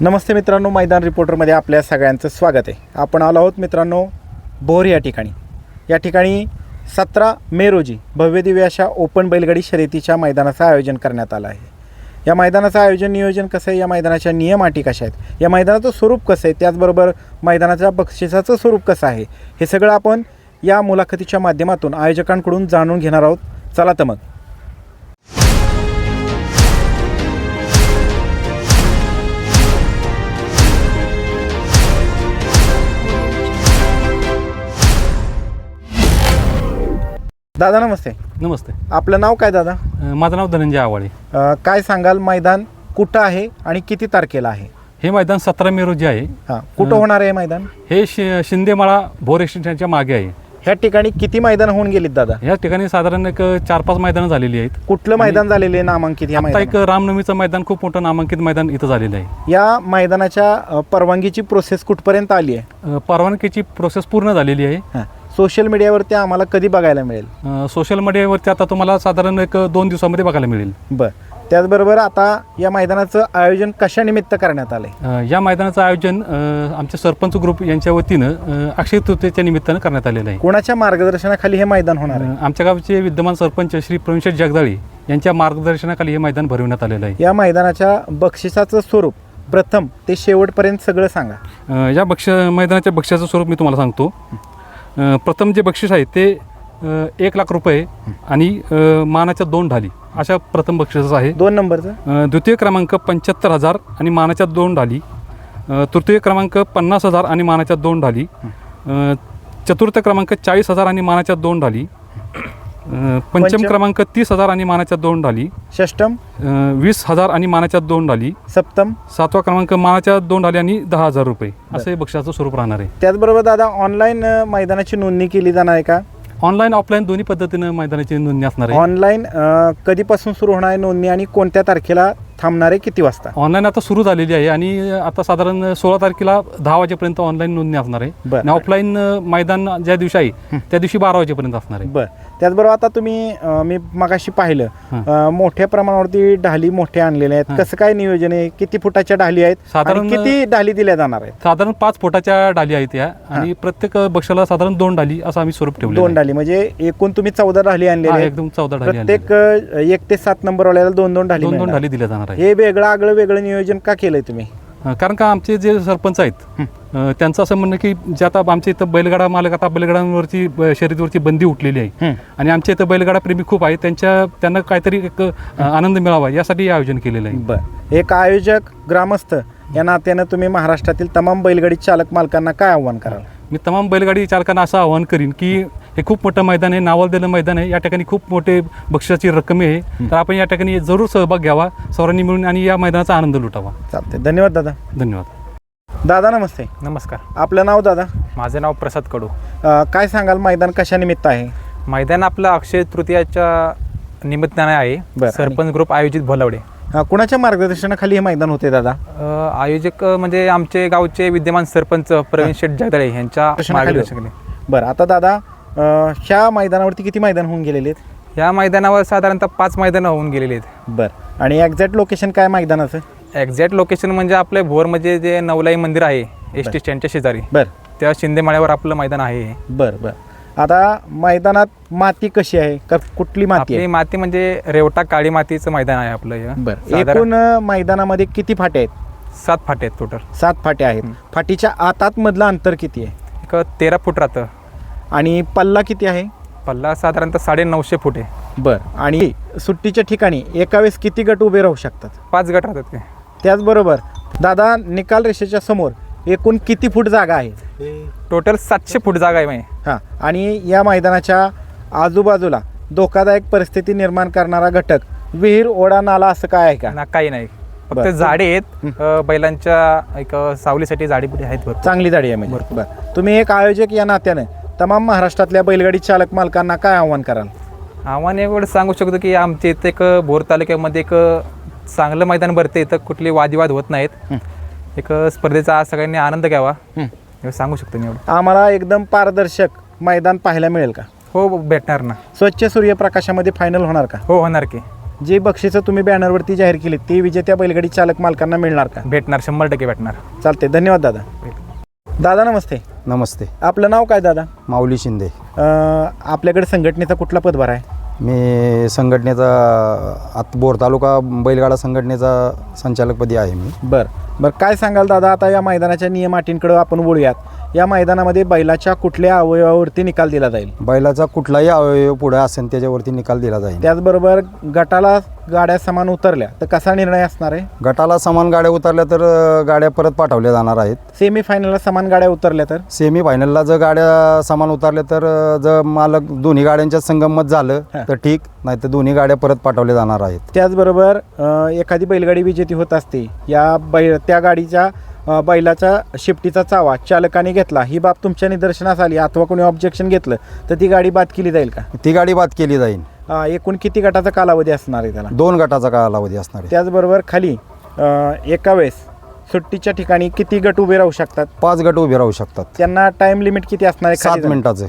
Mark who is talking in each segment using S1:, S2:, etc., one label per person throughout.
S1: नमस्ते मित्रांनो मैदान रिपोर्टरमध्ये आपल्या सगळ्यांचं स्वागत आहे. आपण आलो आहोत मित्रांनो बोर या ठिकाणी. या ठिकाणी सतरा मे रोजी भव्यदिव्य अशा ओपन बैलगाडी शर्यतीच्या मैदानाचं आयोजन करण्यात आलं आहे. या मैदानाचं आयोजन नियोजन कसं आहे? या मैदानाच्या नियम अटी कशा आहेत? या मैदानाचं स्वरूप कसं आहे? त्याचबरोबर मैदानाच्या बक्षिसाचं स्वरूप कसं आहे? हे सगळं आपण या मुलाखतीच्या माध्यमातून आयोजकांकडून जाणून घेणार आहोत. चला तर मग. दादा नमस्ते.
S2: नमस्ते.
S1: आपलं नाव काय दादा?
S2: अ, माझं नाव धनंजय आवाळे.
S1: अ, काय सांगाल मैदान कुठं आहे आणि किती तारखेला आहे?
S2: हे मैदान सतरा मे रोजी आहे.
S1: हां कुठं होणार आहे मैदान?
S2: हे शि शिंदेमाळा भोर एक्सटेन्शनच्या मागे आहे.
S1: ह्या ठिकाणी किती मैदान होऊन गेलीत दादा?
S2: या ठिकाणी साधारण एक चार पाच मैदानं झालेली आहेत.
S1: कुठलं मैदान झालेलं आहे नामांकित या
S2: आता एक
S1: मैदानात?
S2: रामनवमीचं मैदान खूप मोठं नामांकित मैदान इथं झालेलं आहे.
S1: या मैदानाच्या अ, परवानगीची प्रोसेस कुठपर्यंत आली आहे?
S2: अ, परवानगीची प्रोसेस पूर्ण झालेली आहे.
S1: हां. सोशल मीडियावरती आम्हाला कधी बघायला मिळेल?
S2: अ, सोशल मीडियावरती आता तुम्हाला साधारण एक दोन दिवसामध्ये बघायला मिळेल.
S1: बरं. त्याचबरोबर आता या मैदानाचं आयोजन कशानिमित्त करण्यात आलं आहे
S2: अ, या मैदानाचं आयोजन अ, आमच्या सरपंच ग्रुप यांच्या वतीनं अ, अक्षय तृतीयेच्या निमित्तानं करण्यात आलेलं आहे.
S1: कोणाच्या मार्गदर्शनाखाली हे मैदान होणार आहे?
S2: अ, आमच्या गावचे विद्यमान सरपंच श्री प्रवीणशेठ जगदाळी यांच्या मार्गदर्शनाखाली हे मैदान भरविण्यात आलेलं आहे.
S1: या मैदानाच्या बक्षिसाचं स्वरूप प्रथम ते शेवटपर्यंत सगळं सांगा.
S2: अ, या बक्ष मैदानाच्या बक्षिसाचं स्वरूप मी तुम्हाला सांगतो. प्रथम जे बक्षीस आहे ते एक लाख रुपये आणि मानाच्या दोन ढाली अशा प्रथम बक्षिसाचं आहे.
S1: दोन नंबरचं?
S2: द्वितीय क्रमांक पंच्याहत्तर हजार आणि मानाच्या दोन ढाली. तृतीय क्रमांक पन्नास हजार आणि मानाच्या दोन ढाली. चतुर्थ क्रमांक चाळीस हजार आणि मानाच्या दोन ढाली. अ, पंचम
S1: पंचम?
S2: क्रमांक तीस हजार आणि मानाच्या दोन ढाली
S1: षष्टम
S2: अ, वीस हजार आणि मानाच्या दोन ढाली
S1: सप्तम.
S2: सातवा क्रमांक मानाच्या दोन ढाली आणि दहा हजार रुपये. असं हे बक्षिसाचं स्वरूप राहणार आहे.
S1: त्याचबरोबर दादा ऑनलाईन मैदानाची नोंदणी केली जाणार आहे का?
S2: ऑनलाईन ऑफलाईन दोन्ही पद्धतीनं मैदानाची नोंदणी असणार आहे.
S1: ऑनलाईन कधीपासून सुरू होणार आहे नोंदणी आणि कोणत्या तारखेला थांबणार आहे किती वाजता?
S2: ऑनलाईन आता सुरू झालेली आहे आणि आता साधारण सोळा तारखेला दहा वाजेपर्यंत ऑनलाईन नोंदणी असणार आहे.
S1: बरं.
S2: आणि ऑफलाईन मैदान ज्या दिवशी आहे त्या दिवशी बारा वाजेपर्यंत असणार आहे.
S1: बर. त्याचबरोबर आता तुम्ही अ, मी मगाशी पाहिलं. अ, मोठ्या प्रमाणावरती ढाली मोठ्या आणलेल्या आहेत. कसं काय नियोजन आहे? किती फुटाच्या ढाली आहेत?
S2: साधारण-
S1: किती ढाली दिल्या जाणार आहेत?
S2: साधारण पाच फुटाच्या डाली आहेत या. आणि प्रत्येक बक्षाला साधारण दोन डाली असं आम्ही स्वरूप ठेवलं
S1: दोन ढाली. म्हणजे एकूण तुम्ही चौदा ढाली आणलेल्या आहेत.
S2: एकदम चौदा डाली
S1: प्रत्येक अ, एक ते सात नंबर वाल्याला दोन दोन ढाली
S2: दोन दोन
S1: मिळणार.
S2: डाली दिल्या जाणार आहे
S1: हे वेगळं आगळं वेगळं नियोजन का केलंय तुम्ही?
S2: कारण का आमचे जे सरपंच आहेत त्यांचं असं म्हणणं की जे आता आमच्या इथं बैलगाडा मालक आता बैलगाड्यांवरची शर्यतीवरची बंदी उठलेली आहे. आणि आमच्या इथं बैलगाडा प्रेमी खूप आहेत त्यांच्या त्यांना काहीतरी एक आनंद मिळावा यासाठी हे आयोजन केलेलं आहे.
S1: बर. एक आयोजक ग्रामस्थ या नात्यानं तुम्ही महाराष्ट्रातील तमाम बैलगाडी चालक मालकांना काय आव्हान कराल?
S2: मी तमाम बैलगाडी चालकांना असं आवाहन करीन की हे खूप मोठं मैदान आहे नावाललेलं मैदान आहे. या ठिकाणी खूप मोठे बक्षिसाची रक्कम आहे. तर आपण या ठिकाणी जरूर सहभाग घ्यावा. सर्वांनी मिळून आणि या मैदानाचा आनंद लुटावा.
S1: चालते धन्यवाद दादा.
S2: धन्यवाद.
S1: दादा नमस्ते.
S3: नमस्कार.
S1: आपलं नाव दादा?
S3: माझं नाव प्रसाद कडू.
S1: काय सांगाल? मैदान कशानिमित्त आहे?
S3: मैदान आपलं अक्षय तृतीयाच्या निमित्ताने आहे. सरपंच ग्रुप आयोजित भोलावडे.
S1: अ, कुणाच्या मार्गदर्शनाखाली हे मैदान होते दादा?
S3: अ, आयोजक अ, म्हणजे आमचे गावचे विद्यमान सरपंच प्रवीण शेठ जगदाळे यांच्या
S1: मार्गदर्शनाखाली.
S3: मार्गदर्शनाखाली
S1: बरं आता दादा अ, ह्या मैदानावरती किती मैदान होऊन गेलेले आहेत?
S3: या मैदानावर साधारणतः पाच मैदानं होऊन गेलेली आहेत.
S1: बरं आणि एक्झॅक्ट लोकेशन काय मैदानाचं?
S3: एक्झॅक्ट लोकेशन म्हणजे आपले भोरमध्ये जे नवलाई मंदिर आहे एस टी स्टँडच्या शेजारी.
S1: बरं.
S3: त्या शिंदेमाळ्यावर आपलं मैदान आहे
S1: बरं बरं. आता मैदानात माती कशी आहे? का कुठली माती
S3: आपली
S1: आहे?
S3: माती म्हणजे रेवटा काळी मातीचं मैदान आहे आपलं हे.
S1: बरं.
S3: साधारण
S1: एकूण अ, मैदानामध्ये किती फाटे आहेत?
S3: सात फाटे आहेत टोटल
S1: सात फाटे आहेत. फाटीच्या आत आतमधलं अंतर किती आहे?
S3: एक तेरा फूट राहतं.
S1: आणि पल्ला किती आहे?
S3: पल्ला साधारणतः साडे नऊशे फूट आहे.
S1: बरं. आणि सुट्टीच्या ठिकाणी एका वेळेस किती गट उभे राहू शकतात?
S3: पाच गट राहतात ते.
S1: त्याचबरोबर दादा निकाल रेषेच्या समोर एकूण किती फूट जागा आहे?
S3: टोटल सातशे फूट जागा आहे माही
S1: हां आणि या मैदानाच्या आजूबाजूला धोकादायक परिस्थिती निर्माण करणारा घटक विहीर ओढा नाला असं काय आहे का?
S3: ना काही नाही. फक्त
S1: बरं.
S3: झाडे आहेत. अ, बैलांच्या एक अ, सावलीसाठी झाडी बिडी आहेत भरपूर.
S1: चांगली जाडी आहे म्हणजे. बरं. तुम्ही एक आयोजक या नात्यानं तमाम महाराष्ट्रातल्या बैलगाडी चालक मालकांना काय आव्हान कराल?
S3: आव्हान एवढं सांगू शकतो की आमच्या इथे एक भोर तालुक्यामध्ये एक चांगलं मैदान भरते इथं कुठले वादविवाद होत नाहीत. एक स्पर्धेचा सगळ्यांनी आनंद घ्यावा. एवढं सांगू शकतो मी एवढं.
S1: आम्हाला एकदम पारदर्शक मैदान पाहायला मिळेल का?
S3: हो भेटणार ना.
S1: स्वच्छ सूर्यप्रकाशामध्ये फायनल होणार का?
S3: हो होणार की.
S1: जे बक्षिसं तुम्ही बॅनरवरती जाहीर केली ती विजेत्या बैलगाडी चालक मालकांना मिळणार का?
S3: भेटणार शंभर टक्के भेटणार.
S1: चालते धन्यवाद दादा. दादा नमस्ते.
S4: नमस्ते.
S1: आपलं नाव काय दादा?
S4: माऊली शिंदे.
S1: अं, आपल्याकडे संघटनेचा कुठला पदभार आहे?
S4: मी संघटनेचा आत बोर तालुका बैलगाडा संघटनेचा संचालकपदी आहे मी.
S1: बरं. बरं काय सांगाल दादा? आता या मैदानाच्या नियम अटींकडं आपण बोलूयात या मैदानामध्ये बैलाच्या कुठल्या अवयवावरती निकाल दिला जाईल?
S4: बैलाचा कुठलाही अवयव पुढे असेल त्याच्यावरती निकाल दिला जाईल.
S1: त्याचबरोबर गटाला गाड्या समान उतरल्या तर कसा निर्णय असणार आहे?
S4: गटाला समान गाड्या उतरल्या तर गाड्या परत पाठवल्या जाणार आहेत.
S1: सेमीफायनलला समान गाड्या उतरल्या तर?
S4: सेमी फायनलला जर गाड्या समान उतरल्या तर जर मालक दोन्ही गाड्यांच्या संगमत झालं. तर ठीक नाही तर दोन्ही गाड्या परत पाठवल्या जाणार आहेत.
S1: त्याचबरोबर एखादी बैलगाडी विजेती होत असते या बै त्या गाडीच्या बैलाचा शिफ्टीचा चावा चालकाने घेतला. ही बाब तुमच्या निदर्शनास आली. अथवा कोणी ऑब्जेक्शन घेतलं तर ती गाडी बाद केली जाईल का?
S4: ती गाडी बाद केली जाईल.
S1: अ, एकूण किती गटाचा कालावधी असणार आहे त्याला?
S4: दोन गटाचा कालावधी असणार आहे.
S1: त्याचबरोबर खाली अ, एका वेळेस सुट्टीच्या ठिकाणी किती गट उभे राहू शकतात?
S4: पाच गट उभे राहू शकतात.
S1: त्यांना टाइम लिमिट किती असणार आहे खाली
S4: सात? मिनिटाचे.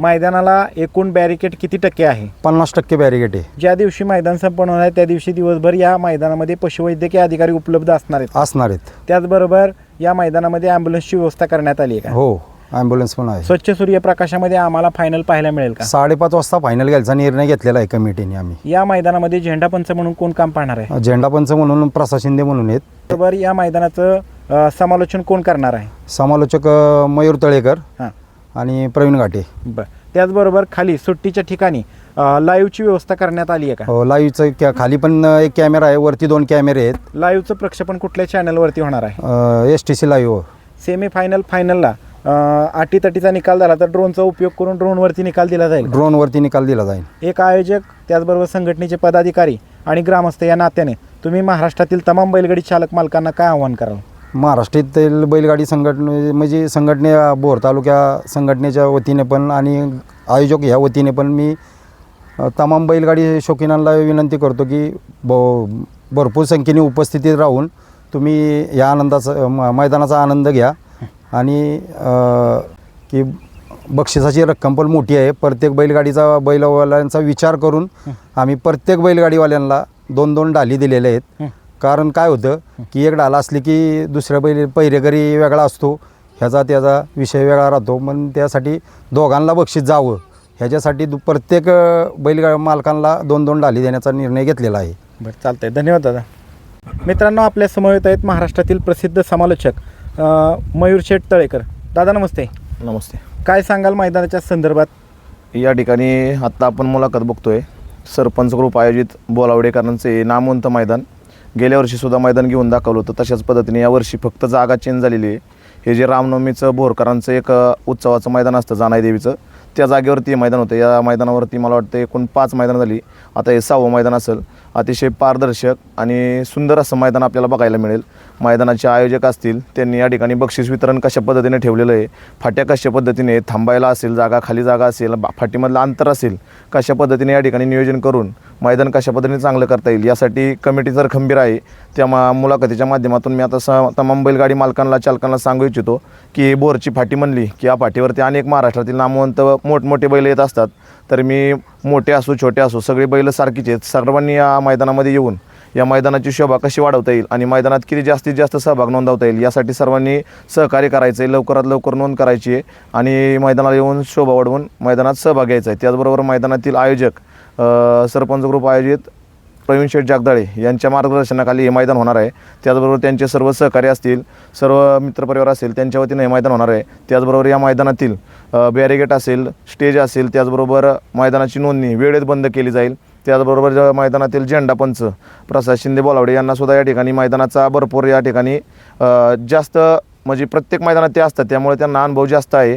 S1: मैदानाला एकूण बॅरिकेड किती टक्के आहे?
S4: पन्नास टक्के बॅरिगेट आहे.
S1: ज्या दिवशी मैदान संपन्न होणार आहे त्या दिवशी दिवसभर या मैदानामध्ये पशुवैद्यकीय अधिकारी उपलब्ध असणार आहेत.
S4: असणार आहेत.
S1: त्याचबरोबर या मैदानामध्ये ॲम्ब्युलन्सची व्यवस्था करण्यात आली आहे का?
S4: हो ॲम्ब्युलन्स पण आहे.
S1: स्वच्छ सूर्यप्रकाशामध्ये आम्हाला फायनल पाहायला मिळेल का?
S4: साडेपाच वाजता फायनल घ्यायचा निर्णय घेतलेला आहे कमिटीने आम्ही.
S1: या मैदानामध्ये झेंडा पंच म्हणून कोण काम पाहणार आहे?
S4: झेंडा पंच म्हणून प्रसाद शिंदे म्हणून आहेत.
S1: बरोबर या मैदानाचं अ, समालोचन कोण करणार आहे?
S4: समालोचक अ, मयूर तळेकर.
S1: हां.
S4: आणि प्रवीण घाटे.
S1: बरं. त्याचबरोबर खाली सुट्टीच्या ठिकाणी लाईव्हची व्यवस्था करण्यात आली आहे का?
S4: हो, लाईव्हचं खाली पण एक कॅमेरा आहे. वरती दोन कॅमेरे आहेत.
S1: लाईव्हचं प्रक्षेपण कुठल्या चॅनलवरती होणार आहे?
S4: S T C live
S1: semi final फायनलला अटीतटीचा निकाल झाला तर ड्रोनचा उपयोग करून ड्रोनवरती निकाल दिला जाईल?
S4: ड्रोनवरती निकाल दिला जाईल.
S1: एक आयोजक त्याचबरोबर संघटनेचे पदाधिकारी आणि ग्रामस्थ या नात्याने तुम्ही महाराष्ट्रातील तमाम बैलगाडी चालक मालकांना काय आव्हान कराल?
S4: महाराष्ट्रातील बैलगाडी संघटने म्हणजे संघटने बोर तालुक्या संघटनेच्या वतीने पण आणि आयोजक ह्या वतीने पण मी तमाम बैलगाडी शौकीनांना विनंती करतो की ब भरपूर संख्येने उपस्थितीत राहून तुम्ही या आनंदाचा म- मैदानाचा आनंद घ्या. आणि की बक्षिसाची रक्कम पण मोठी आहे. प्रत्येक बैलगाडीचा बैलवाल्यांचा विचार करून आम्ही प्रत्येक बैलगाडीवाल्यांना दोन दोन डाली दिलेल्या आहेत. कारण काय होतं की एक डाला असली की दुसऱ्या बैल पहिरेकरी वेगळा असतो ह्याचा त्याचा विषय वेगळा राहतो. मग त्यासाठी दोघांना बक्षीस जावं ह्याच्यासाठी दु- प्रत्येक बैलगा मालकांना दोन दोन डाली देण्याचा निर्णय घेतलेला आहे.
S1: बरं चालतंय. धन्यवाद दादा. मित्रांनो आपल्या समवेत आहेत महाराष्ट्रातील प्रसिद्ध समालोचक मयूर शेठ तळेकर. दादा नमस्ते.
S5: नमस्ते.
S1: काय सांगाल मैदानाच्या संदर्भात?
S5: या ठिकाणी आत्ता आपण मुलाखत बघतोय. सरपंच ग्रुप आयोजित बोलावडेकरांचे नामवंत मैदान. गेल्या वर्षीसुद्धा मैदान घेऊन दाखवलं होतं. तशाच पद्धतीने यावर्षी फक्त जागा चेंज झालेली आहे. हे जे रामनवमीचं भोरकरांचं एक उत्सवाचं मैदान असतं जानाई देवीचं त्या जागेवरती हे मैदान होतं. या मैदानावरती मला वाटतं एकूण पाच मैदान झाली. आता हे सहावं मैदान असेल. अतिशय पारदर्शक आणि सुंदर असं मैदान आपल्याला बघायला मिळेल. मैदानाचे आयोजक असतील त्यांनी या ठिकाणी बक्षीस वितरण कशा पद्धतीने ठेवलेलं आहे फाट्या कशा पद्धतीने थांबायला असेल जागा खाली जागा असेल बा- फाटीमधलं अंतर असेल कशा पद्धतीने या ठिकाणी नियोजन करून मैदान कशा पद्धतीने चांगलं करता येईल यासाठी कमिटी जर खंबीर आहे त्या मा मुलाखतीच्या माध्यमातून मी आता स तमाम बैलगाडी मालकांना चालकांना सांगू इच्छितो की बोरची फाटी म्हणली की या फाटीवरती अनेक महाराष्ट्रातील नामवंत मोठमोठे बैल येत असतात. तर मी मोठे असो छोटे असो सगळे बैल सारखीच आहेत. सर्वांनी या मैदानामध्ये येऊन या मैदानाची शोभा कशी वाढवता येईल आणि मैदानात किती जास्तीत जास्त सहभाग नोंदवता येईल यासाठी सर्वांनी सहकार्य करायचं आहे लवकरात लवकर नोंद करायची आहे. आणि मैदानाला येऊन शोभा वाढवून मैदानात सहभाग घ्यायचा आहे. त्याचबरोबर मैदानातील आयोजक सरपंच ग्रुप आयोजित प्रवीण शेठ जागदाळे यांच्या मार्गदर्शनाखाली हे मैदान होणार आहे. त्याचबरोबर त्यांचे सर्व सहकारी असतील सर्व मित्रपरिवार असेल त्यांच्या वतीनं हे मैदान होणार आहे. त्याचबरोबर या मैदानातील बॅरिगेट असेल स्टेज असेल त्याचबरोबर मैदानाची नोंदणी वेळेत बंद केली जाईल. त्याचबरोबर मैदानातील झेंडापंच प्रसाद शिंदे बोलावडे यांनासुद्धा या ठिकाणी मैदानाचा भरपूर या ठिकाणी जास्त म्हणजे प्रत्येक मैदानात ते असतात. त्यामुळे त्यांना अनुभव जास्त आहे.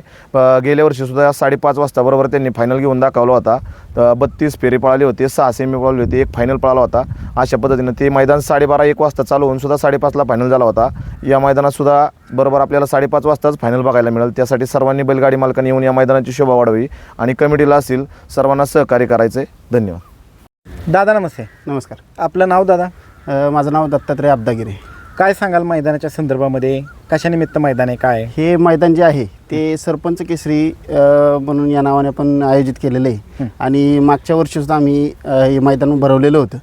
S5: गेल्या वर्षीसुद्धा साडेपाच वाजता बरोबर त्यांनी फायनल घेऊन दाखवला होता. तर बत्तीस फेरी पळाले होते सहा सेमी पळाले होते एक फायनल पळाला होता. अशा पद्धतीनं ते मैदान साडेबारा एक वाजता चालू होऊन सुद्धा साडेपाचला फायनल झाला होता. या मैदानात सुद्धा बरोबर आपल्याला साडेपाच वाजताच फायनल बघायला मिळेल. त्यासाठी सर्वांनी बैलगाडी मालकांनी येऊन या मैदानाची शोभा वाढवी आणि कमिटीला असेल सर्वांना सहकार्य करायचे. धन्यवाद.
S1: दादा नमस्ते.
S6: नमस्कार.
S1: आपलं नाव दादा?
S6: माझं नाव दत्तात्रय अब्दागिरे.
S1: काय सांगाल मैदानाच्या संदर्भामध्ये? कशानिमित्त मैदान आहे? काय आहे?
S6: हे मैदान जे आहे ते सरपंच केसरी अ, म्हणून या नावाने आपण आयोजित केलेलं आहे. आणि मागच्या वर्षीसुद्धा आम्ही अ, हे मैदान भरवलेलं होतं.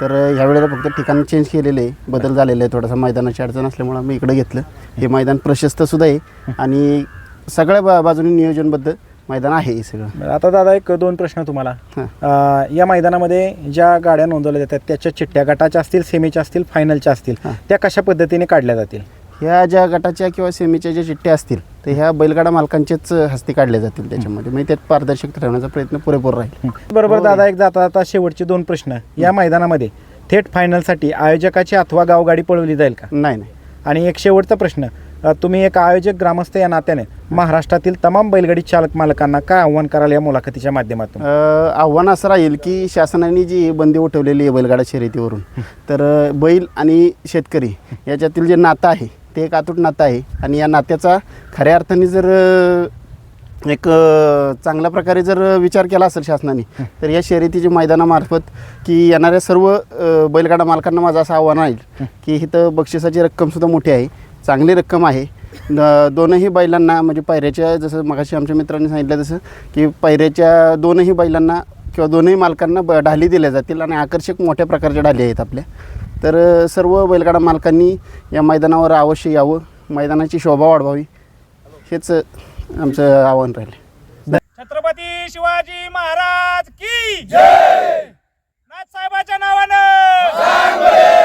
S6: तर अ, ह्या वेळेला फक्त ठिकाण चेंज केलेलं आहे. बदल झालेला आहे थोडासा. मैदानाची अडचण असल्यामुळे आम्ही इकडे घेतलं. हे मैदान प्रशस्त सुद्धा आहे. आणि सगळ्या बा बाजूनी नियोजनबद्ध मैदान आहे हे सगळं.
S1: बरं, आता दादा एक दोन प्रश्न तुम्हाला.
S6: हां.
S1: अं, या मैदानामध्ये ज्या गाड्या नोंदवल्या जातात त्याच्या चिठ्ठ्या गटाच्या असतील सेमीच्या असतील फायनलच्या असतील. त्या कशा पद्धतीने काढल्या जातील?
S6: ह्या ज्या गटाच्या किंवा सेमीच्या ज्या चिठ्ठ्या असतील तर ह्या बैलगाडा मालकांचेच हस्ते काढल्या जातील त्याच्यामध्ये. म्हणजे त्यात पारदर्शक ठरवण्याचा प्रयत्न पुरेपूर राहील.
S1: बरोबर दादा एक जाता जाता शेवटचे दोन प्रश्न. या मैदानामध्ये थेट फायनलसाठी आयोजकाची अथवा गावगाडी पळवली जाईल का?
S6: नाही नाही.
S1: आणि एक शेवटचा प्रश्न. तुम्ही एक आयोजक ग्रामस्थ या नात्याने महाराष्ट्रातील तमाम बैलगाडी चालक मालकांना काय आव्हान कराल या मुलाखतीच्या माध्यमातून?
S6: आव्हान असं राहील की शासनाने जी बंदी उठवलेली आहे बैलगाडा शर्यतीवरून तर बैल आणि शेतकरी याच्यातील जे नातं आहे ते एक अतूट नातं आहे. आणि या नात्याचा खऱ्या अर्थाने जर एक चांगल्या प्रकारे जर विचार केला असेल शासनाने तर या शर्यतीच्या मैदानामार्फत की येणाऱ्या सर्व बैलगाडा मालकांना माझं असं आव्हान आहे की इथं बक्षिसाची रक्कमसुद्धा मोठी आहे चांगली रक्कम आहे. न- दोनही बैलांना म्हणजे पायऱ्याच्या जसं मगाशी आमच्या मित्रांनी सांगितलं तसं की पायऱ्याच्या दोनही बैलांना किंवा दोन्ही मालकांना ब ढाली दिल्या जातील आणि आकर्षक मोठ्या प्रकारच्या ढाली आहेत आपल्या. तर सर्व बैलगाडा मालकांनी या मैदानावर अवश्य यावं. मैदानाची शोभा वाढवावी. हेच आमचं आव्हान राहिले
S1: छत्रपती शिवाजी महाराज की जय! साहेबाच्या नावानं!